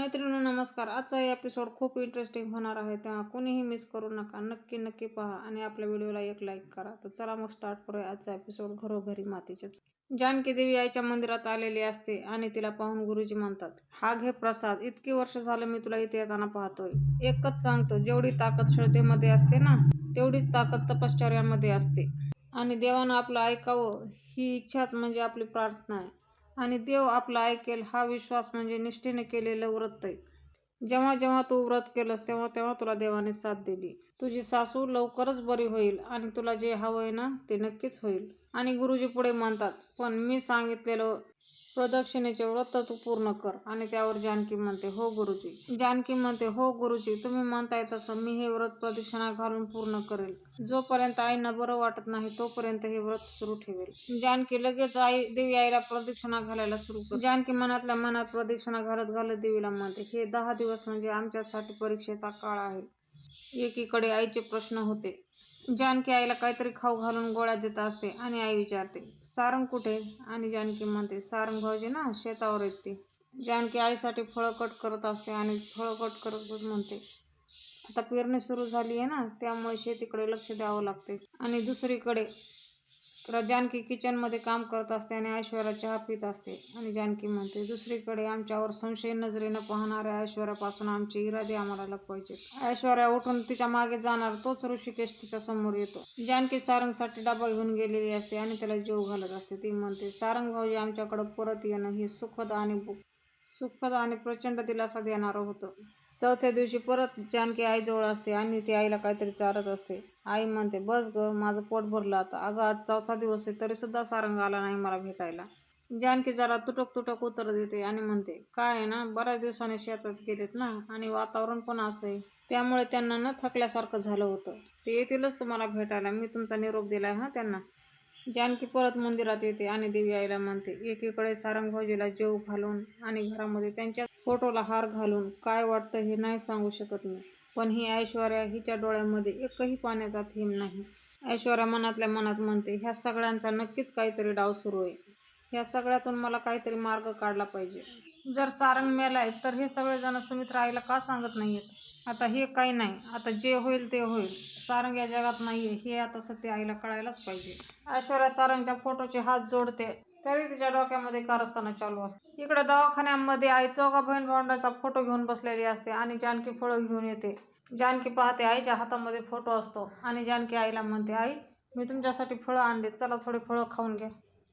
मैत्रिणी नमस्कार. आजचा एपिसोड खूप इंटरेस्टिंग होणार आहे. तेव्हा कोणीही मिस करू नका. नक्की नक्की पहा आणि आपल्या व्हिडिओला एक लाईक करा. तर चला मग स्टार्ट करूया आजचा एपिसोड घरोघरी मातीचेच जानकी देवी आईच्या मंदिरात आलेली असते आणि तिला पाहून गुरुजी म्हणतात हा घे प्रसाद. इतकी वर्ष झालं मी तुला इथे येताना पाहतोय. एकच सांगतो जेवढी ताकद श्रद्धेमध्ये असते ना तेवढीच ताकद तपश्चर्यामध्ये असते. आणि देवानं आपलं ऐकावं ही इच्छाच म्हणजे आपली प्रार्थना आहे. आणि देव आपला ऐकेल हा विश्वास म्हणजे निष्ठेने केलेलं व्रत आहे. जेव्हा जेव्हा तू व्रत केलंस तेव्हा तेव्हा तुला देवाने साथ दिली. तुझी सासू लवकरच बरी होईल आणि तुला जे हवं आहे ना ते नक्कीच होईल. आणि गुरुजी पुढे म्हणतात पण मी सांगितलेलं प्रदक्षिणेचे व्रत तू पूर्ण कर. आणि त्यावर जानकी म्हणते हो गुरुजी. जानकी म्हणते हो गुरुजी तुम्ही म्हणताय तसं. मी हे व्रत प्रदक्षिणा घालून पूर्ण करेल. जोपर्यंत आईना बरं वाटत नाही तोपर्यंत हे व्रत सुरू ठेवेल. जानकी लगेच आई देवी आईला प्रदक्षिणा घालायला सुरू कर जानकी मनातल्या मनात प्रदक्षिणा घालत घालत देवीला म्हणते हे दहा दिवस म्हणजे आमच्यासाठी परीक्षेचा काळ आहे. एकीकडे आईचे प्रश्न होते. जानकी आईला काहीतरी खाऊ घालून गोळ्या देत असते आणि आई विचारते सारंग कुठे? आणि जानकी म्हणते सारंग भाऊजी ना शेतावर आहेत ते. जानकी आईसाठी फळं कट करत असते आणि फळं कट करत म्हणते आता पेरणी सुरू झाली आहे ना त्यामुळे शेतीकडे लक्ष द्यावं लागते. आणि दुसरीकडे तर जानकी किचनमध्ये काम करत असते आणि ऐश्वर्या चहा पित असते. आणि जानकी म्हणते दुसरीकडे आमच्यावर संशय नजरेनं पाहणाऱ्या ऐश्वर्यापासून आमचे इरादे आम्हाला लपवायचे ऐश्वर्या उठून तिच्यामागे जाणार तोच ऋषिकेश तिच्या समोर येतो. जानकी सारंगसाठी डबा घेऊन गेलेली असते आणि त्याला जीव घालत असते. ती म्हणते सारंग भाऊजी आमच्याकडे परत येणं हे सुखद आणि सुखद आणि प्रचंड दिलासा देणारं होतं. चौथ्या दिवशी परत जानकी आईजवळ असते आणि ती आईला काहीतरी चारत असते. आई म्हणते बस ग माझं पोट भरलं आता. अगं आज चौथा दिवस आहे तरीसुद्धा सारंग आला नाही मला भेटायला. जानकी जरा तुटक तुटक उत्तर देते आणि म्हणते काय आहे ना बऱ्याच दिवसांनी शेतात गेलेत ना आणि वातावरण पण असं आहे. त्यामुळे त्यांना न थकल्यासारखं झालं होतं. ते येतीलच तुम्हाला भेटायला. मी तुमचा निरोप दिला आहे हां त्यांना. जानकी परत मंदिरात येते आणि देवी आईला म्हणते एकीकडे सारंग भाऊजीला जेव घालून आणि घरामध्ये त्यांच्या फोटोला हार घालून काय वाटतं हे नाही सांगू शकत मी. पण ही ऐश्वर्या हिच्या डोळ्यामध्ये एकही पाण्याचा थेंब नाही. ऐश्वर्या मनातल्या मनात म्हणते ह्या सगळ्यांचा नक्कीच काहीतरी डाव सुरू आहे. ह्या सगळ्यातून मला काहीतरी मार्ग काढला पाहिजे. जर सारंग मेलाय तर हे सगळेजण सुमित्रा आईला का सांगत नाही आहेत आता हे काही नाही. आता जे होईल ते होईल. सारंग या जगात नाही आहे हे आता सत्य आईला कळायलाच पाहिजे. ऐश्वर्या सारंगच्या फोटोचे हात जोडते. तरी तिच्या डोक्यामध्ये कारस्थाना चालू असते इकडे दवाखान्यामध्ये आई चौघा बहीण भावंडाचा फोटो घेऊन बसलेली असते आणि जानकी फळं घेऊन येते. जानकी पाहते आईच्या हातामध्ये फोटो असतो आणि जानकी आईला म्हणते आई मी तुमच्यासाठी फळं आणले चला थोडे फळं खाऊन घ्या.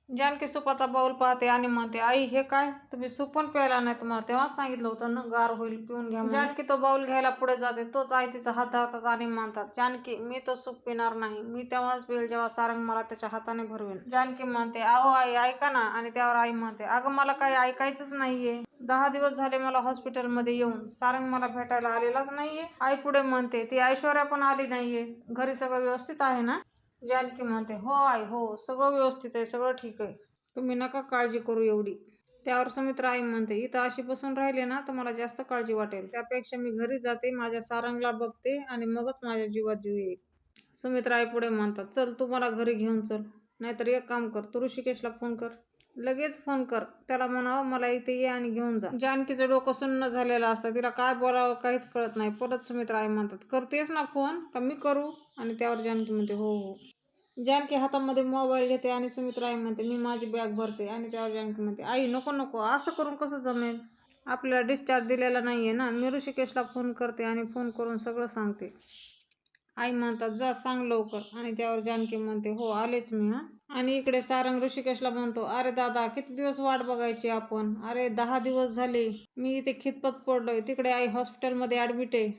जानकी सुपाचा बाऊल पाहते आणि म्हणते आई हे काय? तुम्ही सूप पण प्यायला नाही तुम्हाला तेव्हा सांगितलं होतं ना गार होईल पिऊन घ्या जानकी तो बाऊल घ्यायला पुढे जाते. तोच आई तिचा हात हातात आणि म्हणतात जानकी मी तो सूप पिणार नाही. मी तेव्हाच पिईल जेव्हा सारंग मला त्याच्या हाताने भरवेल जानकी म्हणते आहो आई ऐका ना. आणि त्यावर आई म्हणते अगं मला काही ऐकायचंच नाहीये. दहा दिवस झाले मला हॉस्पिटलमध्ये येऊन. सारंग मला भेटायला आलेलाच नाहीये. आई पुढे म्हणते ती ऐश्वर्या पण आली नाहीये. घरी सगळं व्यवस्थित आहे ना? जानकी म्हणते हो आई हो सगळं व्यवस्थित आहे सगळं ठीक आहे. तुम्ही नका काळजी करू एवढी. त्यावर सुमित्र आई म्हणते इथं अशी बसून राहिले ना तर मला जास्त काळजी वाटेल. त्यापेक्षा मी घरी जाते माझ्या सारंगला बघते आणि मगच माझ्या जीवात जीव येईल. सुमित्रा आई पुढे म्हणतात चल तू मला घरी घेऊन चल. नाहीतर एक काम कर तू ऋषिकेशला फोन कर. लगेच फोन कर. त्याला म्हणावं मला इथे ये आणि घेऊन जा. जानकीचं डोकं सुन्न झालेलं असतं. तिला काय बोलावं काहीच कळत नाही. परत सुमित्रा आई म्हणतात करतेस ना फोन? का मी करू? आणि त्यावर जानकी म्हणते हो हो. जानकी हातामध्ये मोबाईल घेते आणि सुमित्रा आई म्हणते मी माझी बॅग भरते. आणि त्यावर जानकी म्हणते आई नको नको. असं करून कसं जमेल? आपल्याला डिस्चार्ज दिलेला नाही आहे ना. मी ऋषिकेशला फोन करते आणि फोन करून सगळं सांगते. आई म्हणतात जा सांग लवकर. आणि त्यावर जानकी म्हणते हो आलेच मी हा. आणि इकडे सारंग ऋषिकेशला म्हणतो अरे दादा किती दिवस वाट बघायची आपण? अरे दहा दिवस झाले. मी इथे खितपत पडलोय. तिकडे आई हॉस्पिटलमध्ये ॲडमिट आहे.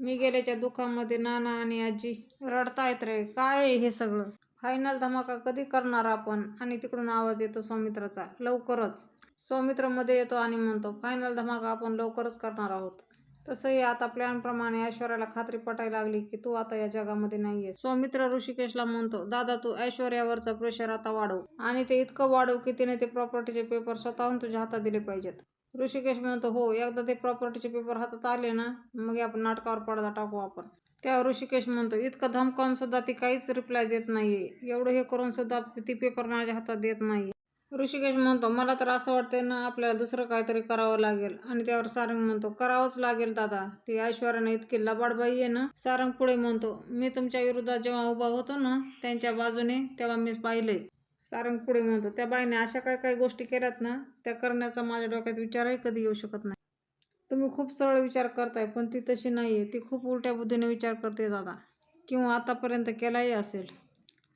मी गेल्याच्या दुखामध्ये नाना आणि आजी रडतायत रे. काय आहे हे सगळं? फायनल धमाका कधी करणार आपण? आणि तिकडून आवाज येतो सौमित्राचा लवकरच. सौमित्रमध्ये येतो आणि म्हणतो फायनल धमाका आपण लवकरच करणार आहोत. तसंही आता प्लॅनप्रमाणे ऐश्वर्याला खात्री पटायला लागली की तू आता या जगामध्ये नाहीये सौमित्र ऋषिकेशला म्हणतो दादा तू ऐश्वर्यावरचा प्रेशर आता वाढव. आणि ते इतकं वाढव की तिने ते प्रॉपर्टीचे पेपर स्वतःहून तुझ्या हातात दिले पाहिजेत. ऋषिकेश म्हणतो हो एकदा ते प्रॉपर्टीचे पेपर हातात आले ना मग आपण नाटकावर पडदा टाकू आपण. त्यावर ऋषिकेश म्हणतो इतकं धमकावून सुद्धा ती काहीच रिप्लाय देत नाहीये. एवढं हे करून सुद्धा ती पेपर माझ्या हातात देत नाही ऋषिकेश म्हणतो मला तर असं वाटते ना आपल्याला दुसरं काहीतरी करावं लागेल. आणि त्यावर सारंग म्हणतो करावंच लागेल दादा ती ऐश्वर्याने इतकी लबाडबाई आहे ना. सारंग पुढे म्हणतो मी तुमच्या विरोधात जेव्हा उभा होतो ना त्यांच्या बाजूने तेव्हा मी पाहिले सारंग पुढे म्हणतो त्या बाईने अशा काही काही गोष्टी केल्यात ना त्या करण्याचा माझ्या डोक्यात विचारही कधी येऊ शकत नाही. तुम्ही खूप सरळ विचार करताय पण ती तशी नाही आहे ती खूप उलट्या बुद्धीने विचार करते दादा किंवा आतापर्यंत केलाही असेल.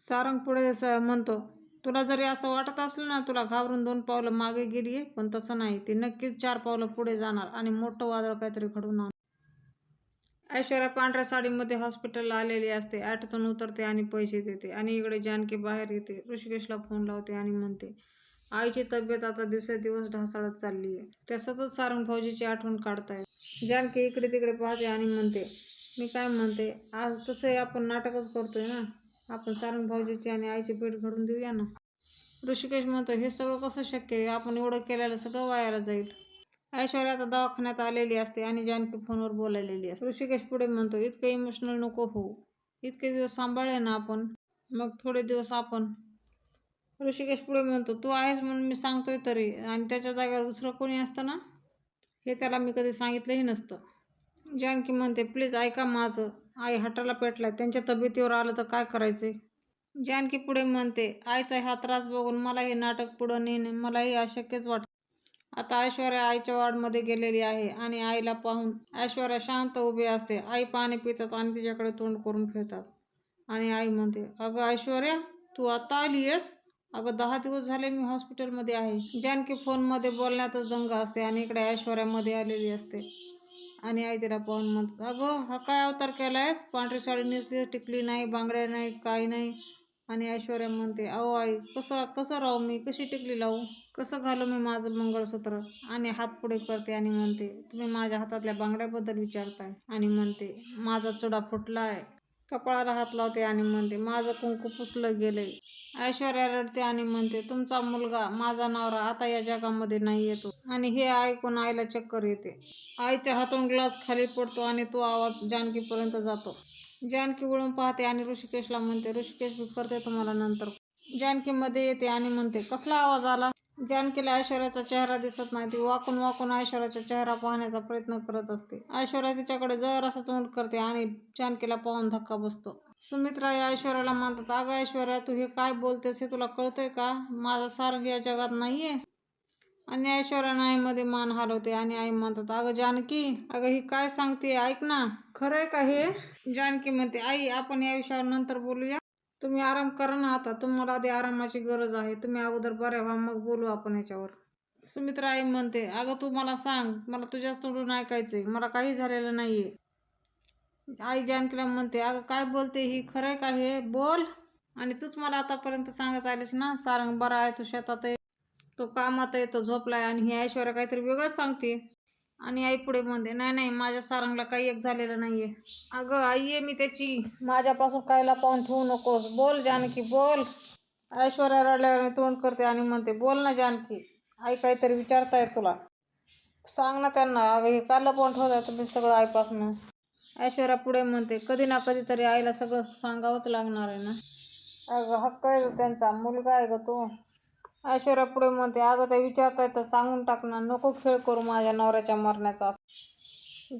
सारंग पुढे म्हणतो तुला जरी असं वाटत असलं ना तुला घाबरून दोन पावलं मागे गेली आहे पण तसं नाही. ती नक्कीच चार पावलं पुढे जाणार आणि मोठं वादळ काहीतरी घडून आणणार. ऐश्वर्या पांढऱ्या साडीमध्ये हॉस्पिटलला आलेली असते. ॲटोतून उतरते आणि पैसे देते आणि इकडे जानकी बाहेर येते. ऋषिकेशला फोन लावते आणि म्हणते आईची तब्येत आता दिवसेदिवस ढासळत चालली आहे. त्या सतत सारंग भाऊजीची आठवण काढतायत. जानकी इकडे तिकडे पाहते आणि म्हणते मी काय म्हणते आज तसंही आपण नाटकच करतोय ना. आपण सारण भाऊजीची आणि आईची भेट घडून देऊया ना? ऋषिकेश म्हणतो हे सगळं कसं शक्य आहे? आपण एवढं केलेलं सगळं वायाला जाईल. ऐश्वर्या आता दवाखान्यात आलेली असते आणि जानकी फोनवर बोलायलेली असते. ऋषिकेश पुढे म्हणतो इतकं इमोशनल नको होऊ. इतके दिवस सांभाळले ना आपण मग थोडे दिवस आपण. ऋषिकेश पुढे म्हणतो तू आहेस म्हणून मी सांगतोय तरी. आणि त्याच्या जागेवर दुसरं कोणी असतं ना? हे त्याला मी कधी सांगितलंही नसतं. जानकी म्हणते प्लीज ऐका माझं. आई हटाला पेटलाय. त्यांच्या तब्येतीवर आलं तर काय करायचे जानकी पुढे म्हणते आईचा हा त्रास बघून मला हे नाटक पुढं नेणे मलाही अशक्यच वाटतं. आता ऐश्वर्या आईच्या वार्डमध्ये गेलेली आहे आणि आईला पाहून ऐश्वर्या शांत उभी असते. आई पाणी पितात आणि तिच्याकडे तोंड करून फिरतात. आणि आई म्हणते अगं ऐश्वर्या तू आता आली आहेस अगं दहा दिवस झाले मी हॉस्पिटलमध्ये आहे. जानकी फोनमध्ये बोलण्यातच दंग असते आणि इकडे ऐश्वर्यामध्ये आलेली असते. आणि आई तिला पाहून म्हणतात अगं हा काय अवतार केला आहेस पांढरी साडी नुसती टिकली नाही बांगड्या नाही काही नाही. आणि ऐश्वर्या म्हणते अहो आई कसं कसं राहू मी? कशी टिकली लावू? कसं घालू मी माझं मंगळसूत्र? आणि हात पुढे करते आणि म्हणते तुम्ही माझ्या हातातल्या बांगड्याबद्दल विचारताय. आणि म्हणते माझा चुडा फुटला आहे कपाळाला हात लावते आणि म्हणते माझं कुंकू पुसलं गेलंय. ऐश्वर्या रडते आणि म्हणते तुमचा मुलगा माझा नवरा आता या जगामध्ये नाही येतो. आणि हे ऐकून आईला चक्कर येते. आईच्या हातून ग्लास खाली पडतो आणि तो आवाज जानकीपर्यंत जातो. जानकी वळून पाहते आणि ऋषिकेशला म्हणते ऋषिकेश करते तुम्हाला नंतर. जानकीमध्ये येते आणि म्हणते कसला आवाज आला? जानकीला ऐश्वर्याचा चेहरा दिसत नाही ती वाकून वाकून ऐश्वर्याचा चेहरा पाहण्याचा प्रयत्न करत असते. ऐश्वर्या तिच्याकडे जर असं तोंड करते आणि जानकीला पाहून धक्का बसतो. सुमित्रा या ऐश्वर्याला मानतात अगं ऐश्वर्या तू हे काय बोलतेस हे तुला कळतंय का? माझा सारंग या जगात नाहीये. आणि ऐश्वर्यानं आईमध्ये मान हलवते आणि आई म्हणतात अगं जानकी अगं ही काय सांगते ऐक ना खरंय का हे? जानकी म्हणते आई आपण या विषयावर नंतर बोलूया. तुम्ही आराम करा ना आता. तुम्हाला आधी आरामाची गरज आहे. तुम्ही अगोदर बऱ्या व्हा मग बोलू आपण याच्यावर. सुमित्रा आई म्हणते अगं तू मला सांग मला तुझ्याच तोंडून ऐकायचंय. मला काही झालेलं नाही आहे आई जानकीला म्हणते अगं काय बोलते ही? खरंय का हे? बोल. आणि तूच मला आतापर्यंत सांगत आलीस ना सारंग बरा आहे तू शेतात आहे तो कामात आहे तो झोपलाय. आणि ही ऐश्वर्या काहीतरी वेगळंच सांगते. आणि आई पुढे म्हणते नाही नाही माझ्या सारंगला काही एक झालेलं नाही आहे अगं आई आहे मी त्याची. माझ्यापासून कायला पाहून ठेवू नकोस. बोल जानकी बोल. ऐश्वर्या रडल्याने तोंड करते आणि म्हणते बोल ना जानकी. आई काहीतरी विचारताय तुला. सांग ना त्यांना. अगं हे काल पण ठेवताय तुम्ही सगळं आईपासून? ऐश्वर्या पुढे म्हणते कधी ना कधीतरी आईला सगळं सांगावंच लागणार आहे ना. अगं हक्क आहे गं त्यांचा. मुलगा आहे ग तो. ऐश्वर्या पुढे म्हणते अगं ते विचारताय तर सांगून टाकणार नको खेळ करू माझ्या नवऱ्याच्या मरण्याचा.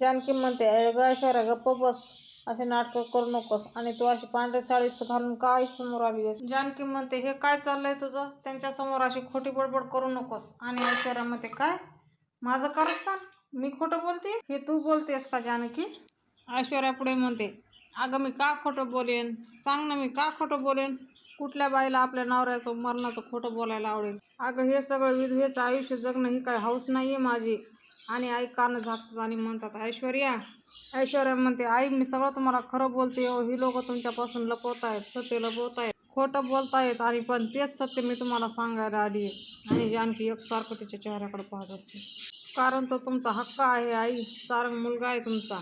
जानकी म्हणते अगं ऐश्वर्या गप्प बस असे नाटकं करू नकोस आणि तू अशी पांढरी साडी घालून काय समोर आली आहेस? जानकी म्हणते हे काय चाललंय तुझं? त्यांच्यासमोर अशी खोटी बडबड करू नकोस. आणि ऐश्वर्या म्हणते काय? माझं कारस्थान? मी खोटं बोलते? हे तू बोलतेस का जानकी? ऐश्वर्या पुढे म्हणते अगं मी का खोटं बोलेन? सांग ना मी का खोटं बोलेन? कुठल्या बाईला आपल्या नवऱ्याचं मरणाचं खोटं बोलायला आवडेल? अगं हे सगळं विधवेचं आयुष्य जगणं ही काय हौस नाही आहे माझी. आणि आई कानं झाकतात आणि म्हणतात ऐश्वर्या ऐश्वर्या म्हणते आई मी सगळं तुम्हाला खरं बोलते हो ही लोक तुमच्यापासून लपवत आहेत सत्य लपवत आहेत खोटं बोलतायत आणि पण तेच सत्य मी तुम्हाला सांगायला आली आहे. आणि जानकी एकसारखं तिच्या चेहऱ्याकडे पाहत असते. कारण तो तुमचा हक्क आहे आई. सारंग मुलगा आहे तुमचा.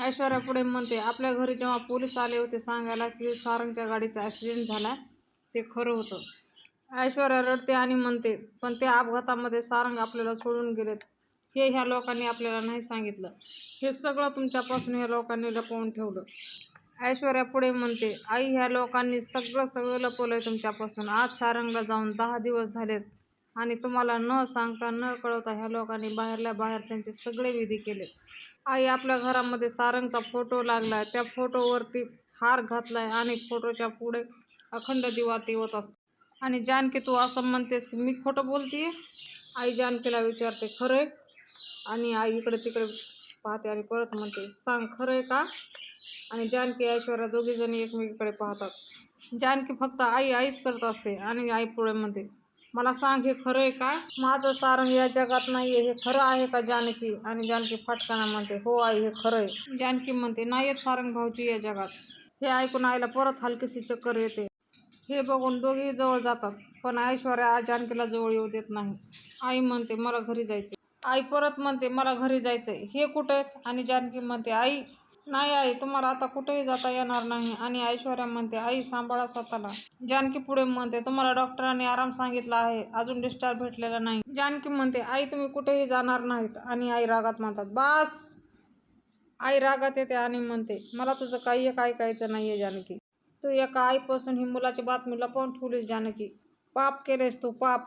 ऐश्वर्या पुढे म्हणते आपल्या घरी जेव्हा पोलीस आले होते सांगायला की सारंगच्या गाडीचा ॲक्सिडेंट झाला ते खरं होतं. ऐश्वर्या रडते आणि म्हणते पण त्या अपघातामध्ये सारंग आपल्याला सोडून गेलेत. हे ह्या लोकांनी आपल्याला नाही सांगितलं. हे सगळं तुमच्यापासून ह्या लोकांनी लपवून ठेवलं. ऐश्वर्या पुढे म्हणते आई ह्या लोकांनी सगळं सगळं लपवलं आहे तुमच्यापासून. आज सारंगला जाऊन दहा दिवस झालेत आणि तुम्हाला न सांगता न कळवता ह्या लोकांनी बाहेरल्या बाहेर त्यांचे सगळे विधी केले आई आपल्या घरामध्ये सारंगचा फोटो लागलाय. त्या फोटोवरती हार घातलाय आणि फोटोच्या पुढे अखंड दिवा तेवत असतो. आणि जानकी तू असं म्हणतेस की मी खोटं बोलतीये? आई जानकीला विचारते खरं आहे आणि आई इकडे तिकडे पाहते आणि परत म्हणते सांग खरं आहे का? आणि जानकी ऐश्वर्या दोघीजणी एकमेकीकडे पाहतात. जानकी फक्त आई आईच करत असते आणि आई पुढे म्हणते मला सांग हे खरं आहे का? माझं सारंग या जगात नाही आहे हे खरं आहे का जानकी? आणि जानकी फटकाना म्हणते हो आई हे खरं आहे. जानकी म्हणते नाही येत सारंग भाऊजी या जगात. हे ऐकून आईला परत हलकीशी चक्कर येते. हे बघून दोघेही जवळ जातात पण ऐश्वर्या जानकीला जवळ येऊ देत नाही. आई म्हणते मला घरी जायचे आई परत म्हणते मला घरी जायचंय. हे कुठे आहेत? आणि जानकी म्हणते आई नाही आई तुम्हाला आता कुठेही जाता येणार नाही. आणि ऐश्वर्या म्हणते आई सांभाळा स्वतःला. जानकी पुढे म्हणते तुम्हाला डॉक्टरांनी आराम सांगितला आहे अजून डिस्चार्ज भेटलेला नाही. जानकी म्हणते आई तुम्ही कुठेही जाणार नाहीत. आणि आई रागात म्हणतात बास. आई रागात येते आणि म्हणते मला तुझं काही एक ऐकायचं नाही आहे जानकी. तू एका आईपासून ही मुलाची बातमी लपवून ठेवलीस जानकी. पाप केलेस तू पाप.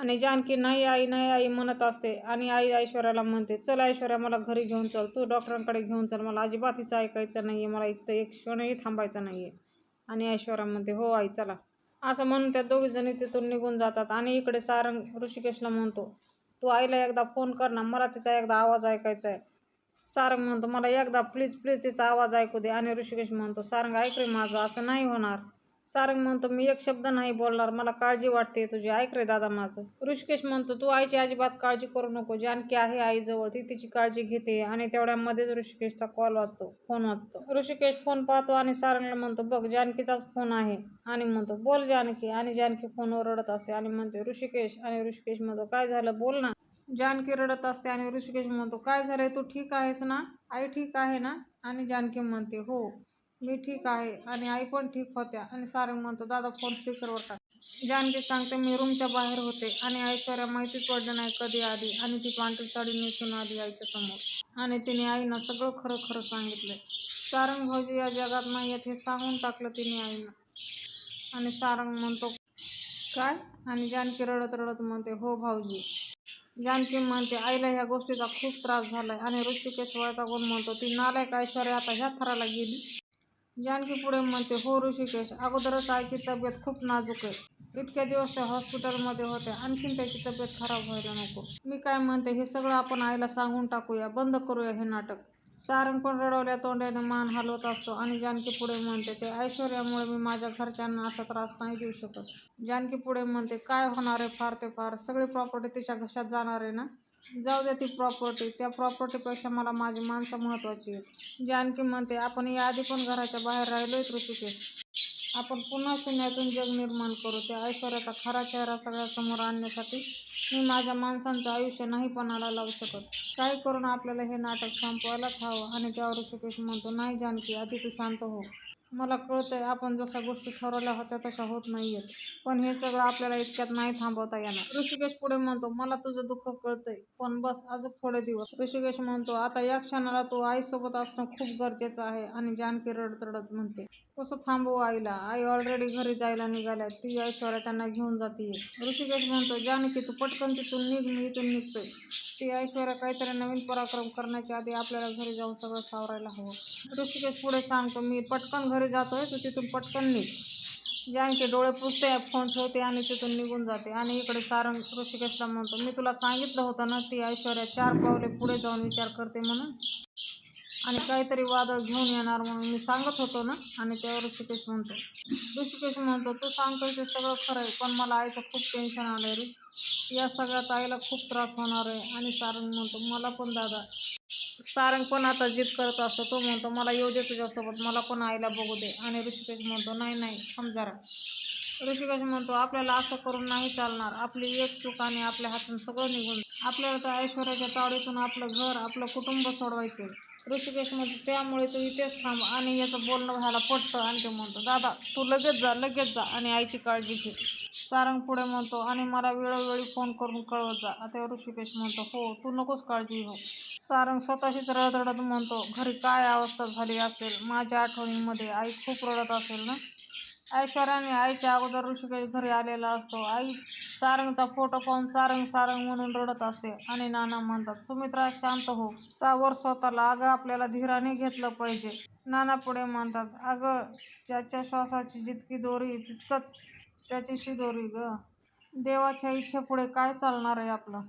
आणि जानकी नाही आई नाही आई म्हणत असते आणि आई ऐश्वर्याला म्हणते चल ऐश्वर्या मला घरी घेऊन चल. तू डॉक्टरांकडे घेऊन चल. मला अजिबात हिचं ऐकायचं नाही आहे मला इथं एक क्षणही थांबायचं नाही आहे आणि ऐश्वर्या म्हणते हो आई चला. असं म्हणून त्या दोघीजणी तिथून निघून जातात आणि इकडे सारंग ऋषिकेशला म्हणतो तू आईला एकदा फोन कर ना. मला तिचा एकदा आवाज ऐकायचा आहे सारंग म्हणतो मला एकदा प्लीज प्लीज तिचा आवाज ऐकू दे. आणि ऋषिकेश म्हणतो सारंग ऐक रे माझं. असं नाही होणार. सारंग म्हणतो मी एक शब्द नाही बोलणार मला काळजी वाटते तुझी. ऐक रे दादा माझं. ऋषिकेश म्हणतो तू आईची अजिबात काळजी करू नको. जानकी आहे आईजवळ ती तिची काळजी घेते आणि तेवढ्यामध्येच ऋषिकेशचा कॉल वाचतो फोन वाचतो ऋषिकेश फोन पाहतो आणि सारंगला म्हणतो बघ जानकीचाच फोन आहे. आणि म्हणतो बोल जानकी. आणि जानकी फोनवर रडत असते आणि म्हणते ऋषिकेश. आणि ऋषिकेश म्हणतो काय झालं? बोल ना. जानकी रडत असते आणि ऋषिकेश म्हणतो काय झालं तू ठीक आहेस ना? आई ठीक आहे ना? आणि जानकी म्हणते हो. मी ठीक आहे आणि आई पण ठीक होत्या आणि सारंग म्हणतो दादा फोन स्पीकरवर टाक. जानकी सांगते मी रूमच्या बाहेर होते आणि ऐश्वर्या माहितीच पडलं नाही कधी आली आणि ती पांढरी साडी नेसून आली आईच्या समोर. आणि तिने आईनं सगळं खरं खरं सांगितलं सारंग भाऊजी या जगात नाही आहेत हे सांगून टाकलं तिने आईनं आणि सारंग म्हणतो काय? आणि जानकी रडत रडत म्हणते हो भाऊजी. जानकी म्हणते आईला ह्या गोष्टीचा खूप त्रास झाला आहे आणि ऋषिकेश वैतागून म्हणतो ती नालायक ऐश्वर्या आता ह्या थराला गेली जानकी पुढे म्हणते हो ऋषिकेश अगोदरच आईची तब्येत खूप नाजूक आहे. इतक्या दिवस त्या हॉस्पिटलमध्ये होत्या आणखीन त्याची तब्येत खराब व्हायला नको. मी काय म्हणते हे सगळं आपण आईला सांगून टाकूया बंद करूया हे नाटक. सारंग पण रडवल्या तोंडाने मान हलवत असतो आणि जानकी पुढे म्हणते ते ऐश्वर्यामुळे मी माझ्या घरच्यांना असा त्रास नाही देऊ शकत. जानकी पुढे म्हणते काय होणार आहे फार ते फार? सगळी प्रॉपर्टी तिच्या घशात जाणार आहे ना? जाऊ द्या ती प्रॉपर्टी त्या प्रॉपर्टीपेक्षा मला माझी माणसं महत्त्वाची आहेत. म्हणजे जानकी म्हणते आपण याआधी पण घराच्या बाहेर राहिलोय ऋषिकेश आपण पुन्हा शून्यातून जग निर्माण करू. त्या ऐश्वर्याचा खरा चेहरा सगळ्यासमोर आणण्यासाठी मी माझ्या माणसांचं आयुष्य नाही पणाला लावू शकत. काय करून आपल्याला हे नाटक संपवायलाच हवं आणि त्यावर ऋषिकेश म्हणतो नाही जानकी आधी तू शांत हो. मला कळतंय आपण जशा गोष्टी ठरवल्या होत्या तशा होत नाही आहेत पण हे सगळं आपल्याला इतक्यात नाही थांबवता येणार. ऋषिकेश पुढे म्हणतो मला तुझं दुःख कळतंय पण बस अजून थोडे दिवस. ऋषिकेश म्हणतो आता या क्षणाला तू आईसोबत असणं खूप गरजेचं आहे आणि जानकी रडत रडत म्हणते. कसं थांबवू आईला? आई ऑलरेडी घरी जायला निघाल्या ती ऐश्वर्या त्यांना घेऊन जाते ऋषिकेश म्हणतो जानकी तू पटकन तिथून निघ मी इथून निघतोय. ती ऐश्वर्या काहीतरी नवीन पराक्रम करण्याच्या आधी आपल्याला घरी जाऊन सगळं सावरायला हवं. ऋषिकेश पुढे सांगतो मी पटकन घरी जातोय तू तिथून पटकन निघ. जानकी डोळे पुसते फोन ठेवते आणि तिथून निघून जाते. आणि इकडे सारंग ऋषिकेशला म्हणतो मी तुला सांगितलं होतं ना ती ऐश्वर्या चार पावले पुढे जाऊन विचार करते म्हणून. आणि काहीतरी वादळ घेऊन येणार म्हणून मी सांगत होतो ना आणि त्यावर ऋषिकेश म्हणतो. ऋषिकेश म्हणतो तू सांगतोय ते सगळं खरं आहे पण मला आईचं खूप टेन्शन आलं आहे रे. या सगळ्यात आईला खूप त्रास होणार आहे. आणि सारंग म्हणतो मला पण दादा सारंग पण आता जिद करत असतो. तो म्हणतो मला येऊ दे तुझ्यासोबत मला पण आईला बघू दे. आणि ऋषिकेश म्हणतो नाही नाही थांब जरा. ऋषिकेश म्हणतो आपल्याला असं करून नाही चालणार. आपली एक चूक आणि आपल्या हातून सगळं निघून आपल्याला त्या ऐश्वर्याच्या तावडीतून आपलं घर आपलं कुटुंब सोडवायचं ऋषिकेशमध्ये त्यामुळे तू इथेच थांब आणि याचं बोलणं व्हायला पटतं आणि ते म्हणतो दादा तू लगेच जा लगेच जा आणि आईची काळजी घे. सारंग पुढे म्हणतो आणि मला वेळोवेळी फोन करून कळवत जा. आता ऋषिकेश म्हणतो हो तू नकोच काळजी हो सारंग स्वतःशीच रडत रडत म्हणतो घरी काय अवस्था झाली असेल? माझ्या आठवणीमध्ये आई खूप रडत असेल ना? ऐश्वर्याने आईच्या अगोदर ऋषिकेश घरी आलेला असतो. आई सारंगचा फोटो पाहून सारंग सारंग म्हणून रडत असते आणि नाना म्हणतात सुमित्रा शांत हो. सावर स्वतःला अगं आपल्याला धीराने घेतलं पाहिजे. नाना पुढे म्हणतात अगं ज्याच्या श्वासाची जितकी दोरी तितकंच त्याची शिदोरी ग. देवाच्या इच्छेपुढे काय चालणार आहे आपलं?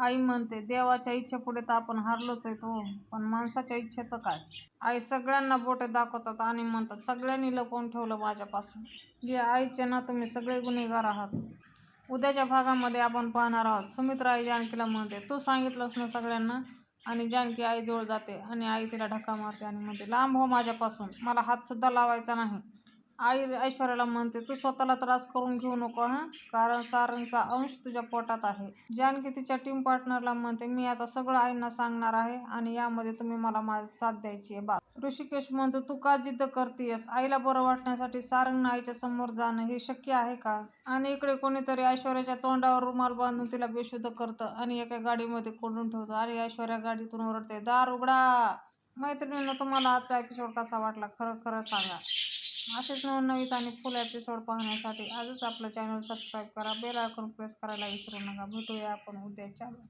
आई म्हणते देवाच्या इच्छेपुढे तर आपण हारलोच आहे तो हो, पण माणसाच्या इच्छेचं काय? आई सगळ्यांना बोटे दाखवतात आणि म्हणतात सगळ्यांनी लपवून ठेवलं माझ्यापासून. जे आईचे ना तुम्ही सगळे गुन्हेगार आहात. उद्याच्या भागामध्ये आपण पाहणार आहोत. सुमित्रा आई जानकीला म्हणते तू सांगितलंस ना सगळ्यांना? आणि जानकी आईजवळ जाते आणि आई तिला ढक्का मारते आणि म्हणते लांब हो माझ्यापासून. मला हातसुद्धा लावायचा नाही. आई ऐश्वर्याला म्हणते तू स्वतःला त्रास करून घेऊ नको हां? कारण सारंगचा अंश तुझ्या पोटात आहे. जानकी तिच्या टीम पार्टनरला म्हणते मी आता सगळं आईंना सांगणार आहे आणि यामध्ये तुम्ही मला माझी साथ द्यायची आहे बा. ऋषिकेश म्हणतो तू का जिद्द करतेयस? आईला बरं वाटण्यासाठी सारंगनं आईच्या समोर जाणं हे शक्य आहे का? आणि इकडे कोणीतरी ऐश्वर्याच्या तोंडावर रुमाल बांधून तिला बेशुद्ध करतं आणि एका गाडीमध्ये कोंडून ठेवतं आणि ऐश्वर्या गाडीतून ओरडते दार उघडा! मैत्रिणीनं तुम्हाला आजचा एपिसोड कसा वाटला? खरं खरं सांगा. असेच नवनवीत आणि फुल एपिसोड पाहण्यासाठी आजच आपलं चॅनल सबस्क्राईब करा. बेल आयकॉन प्रेस करायला विसरू नका. भेटूया आपण उद्याच्या चालू